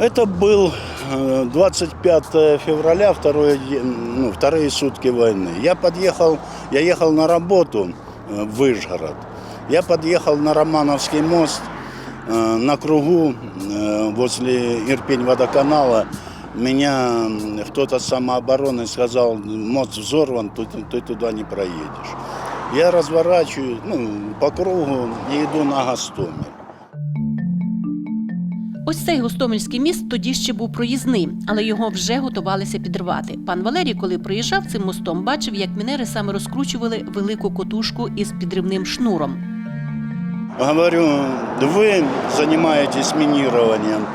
Это был э, 25 февраля, второй, день, ну, вторые сутки войны. Я подъехал, я ехал на работу э, в Выжгород. Я подъехал на Романовский мост э, на кругу э, возле Ирпень-водоканала. Меня м, кто-то с самообороны сказал, мост взорван, ты, ты туда не проедешь. Я разворачиваюсь ну, по кругу и иду на Гастомель. Цей гостомельський міст тоді ще був проїзний, але його вже готувалися підривати. Пан Валерій, коли проїжджав цим мостом, бачив, як мінери саме розкручували велику котушку із підривним шнуром. Говорю, вы занимаетесь минированием.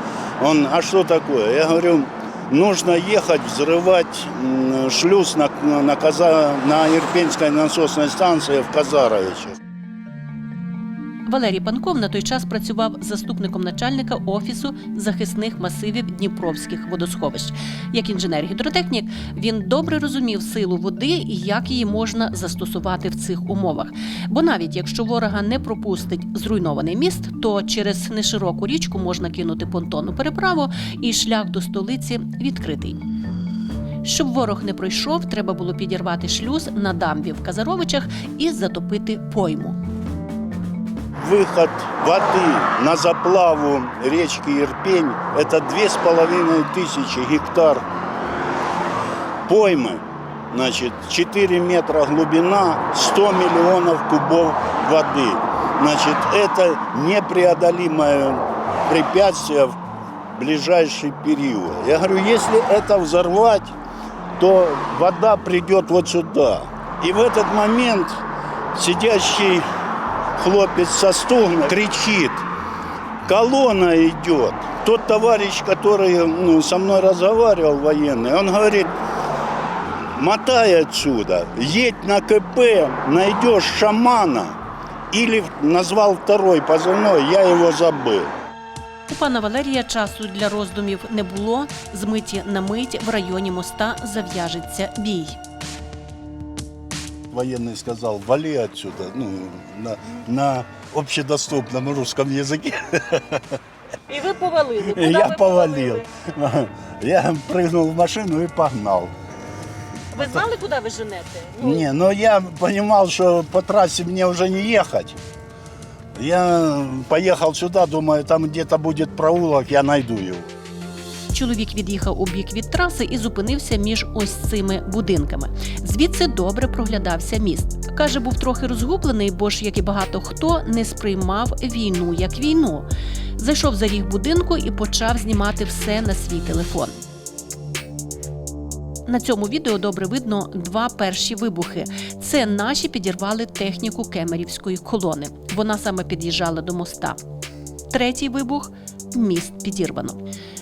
Он, а что такое? Я говорю, нужно ехать взрывать шлюз на, на, Каза, на Ирпенской насосной станции в Казаровичах. Валерій Панков на той час працював заступником начальника офісу захисних масивів Дніпровських водосховищ. Як інженер-гідротехнік, він добре розумів силу води і як її можна застосувати в цих умовах. Бо навіть якщо ворога не пропустить зруйнований міст, то через нешироку річку можна кинути понтонну переправу, і шлях до столиці відкритий. Щоб ворог не пройшов, треба було підірвати шлюз на дамбі в Казаровичах і затопити пойму. Выход воды на заплаву речки Ирпень – это две с половиной тысячи гектар поймы. Значит, 4 метра глубина, 100 миллионов кубов воды. Значит, это непреодолимое препятствие в ближайший период. Я говорю, если это взорвать, то вода придет вот сюда. И в этот момент сидящий хлопец со стугна кричит, колонна идет. Тот товарищ, который ну, со мной разговаривал, военный, он говорит, мотай отсюда, едь на КП, найдешь шамана. Или назвал второй позывной, я его забыл. У пана Валерія часу для роздумів не було. З миті на мить в районі моста зав'яжеться бій. Военный сказал, вали отсюда, ну, на, на общедоступном русском языке. І ви повалили. И я повалил. Я прыгнул в машину и погнал. Ви знали, куди ви женете? Не, но я понимал, что по трассе мне уже не ехать. Я поехал сюда, думаю, там где-то будет проулок, я найду его. Чоловік від'їхав у бік від траси і зупинився між ось цими будинками. Звідси добре проглядався міст. Каже, був трохи розгублений, бо ж, як і багато хто, не сприймав війну як війну. Зайшов за ріг будинку і почав знімати все на свій телефон. На цьому відео добре видно два перші вибухи. Це наші підірвали техніку кемерівської колони. Вона саме під'їжджала до моста. Третій вибух міст підірвано.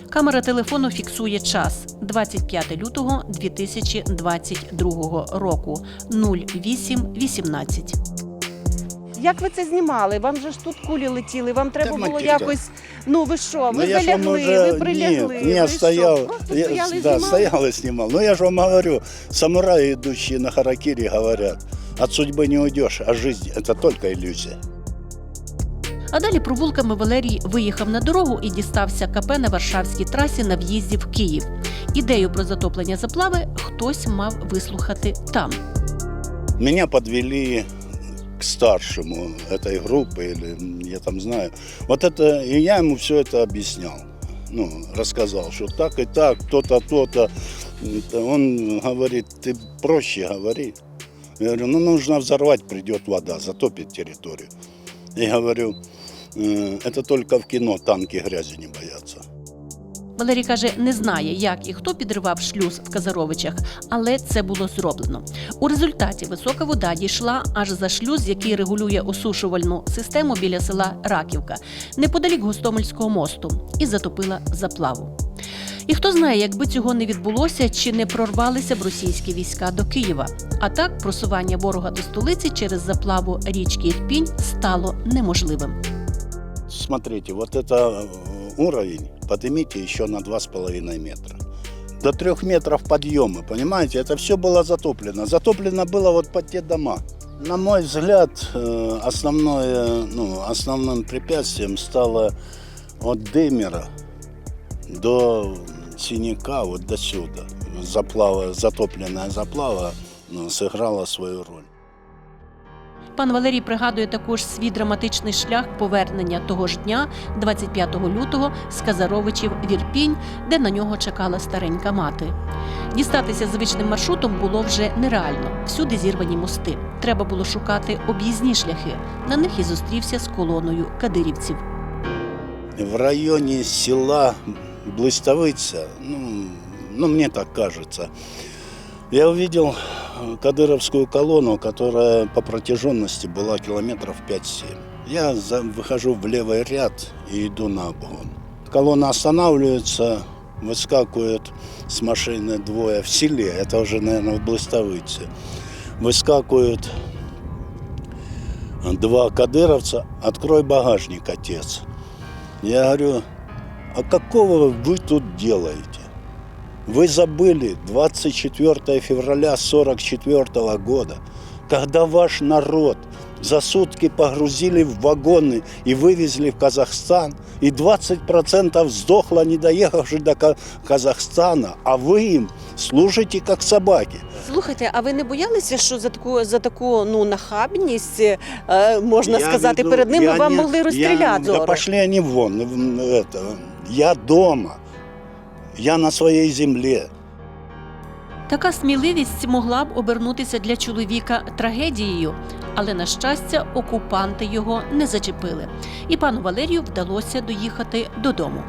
Камера телефону фіксує час 25 лютого 2022 року 08.18. Як ви це знімали? Вам же ж тут кулі летіли, вам треба було матір, якось. Ну ви що? Ну, Ви я ж вам залягли, уже- ви прилягли. Нет, ви не, що? стоял, Просто я- стояли і да, знімали? стоял и снимал. Но я же вам говорю, самураи, идущие на харакири, говорят, от судьбы не уйдешь, а жизнь – это только иллюзия. А далі провулками Валерій виїхав на дорогу і дістався КП на Варшавській трасі на в'їзді в Київ. Ідею про затоплення заплави хтось мав вислухати там. Меня подвели к старшему этой группы, или я там знаю. Вот это, и я ему все это объяснял. Ну, рассказал, что так и так, то-то, то-то. Это Он говорит, ты проще говори. Я говорю, ну нужно взорвать, придет вода, затопит территорию. И говорю, «Э, это только в кино танки грязи не боятся. Валерій каже, не знає, як і хто підривав шлюз в Казаровичах, але це було зроблено. У результаті висока вода дійшла аж за шлюз, який регулює осушувальну систему біля села Раківка, неподалік Гостомельського мосту, і затопила заплаву. І хто знає, якби цього не відбулося, чи не прорвалися б російські війська до Києва. А так просування ворога до столиці через заплаву річки Ірпінь стало неможливим. Смотрите, вот это э, уровень поднимите еще на 2,5 метра. До 3 метров подъема, понимаете? Это все было затоплено. Затоплено было вот под те дома. На мой взгляд, э, основное, ну, основным препятствием стало от Демера до синяка, вот до сюда. Заплава, затопленная заплава ну, сыграла свою роль. Пан Валерій пригадує також свій драматичний шлях повернення того ж дня, 25 лютого, з Казаровичів в Ірпінь, де на нього чекала старенька мати. Дістатися звичним маршрутом було вже нереально. Всюди зірвані мости. Треба було шукати об'їзні шляхи. На них і зустрівся з колоною кадирівців. В районе села Блыстовица, ну, ну, мне так кажется, я увидел э, кадыровскую колонну, которая по протяженности была километров 5-7. Я за- выхожу в левый ряд и иду на обгон. Колонна останавливается, выскакивают с машины двое в селе, это уже, наверное, в Блыстовице. Выскакивают два кадыровца, открой багажник, отец. Я говорю, а какого вы тут делаете? Вы забыли 24 февраля 44 года, когда ваш народ за сутки погрузили в вагоны и вывезли в Казахстан, и 20% сдохло, не доехавши до Ка- Казахстана, а вы им служите как собаки. Слухайте, а ви не боялися, що за таку за таку ну нахабність е, можна Я сказати веду- перед ними я вам не- могли я- розстріляти Да зору? пошли они вон. м, Это, я дома. Я на своїй землі. Така сміливість могла б обернутися для чоловіка трагедією, але на щастя, окупанти його не зачепили, і пану Валерію вдалося доїхати додому.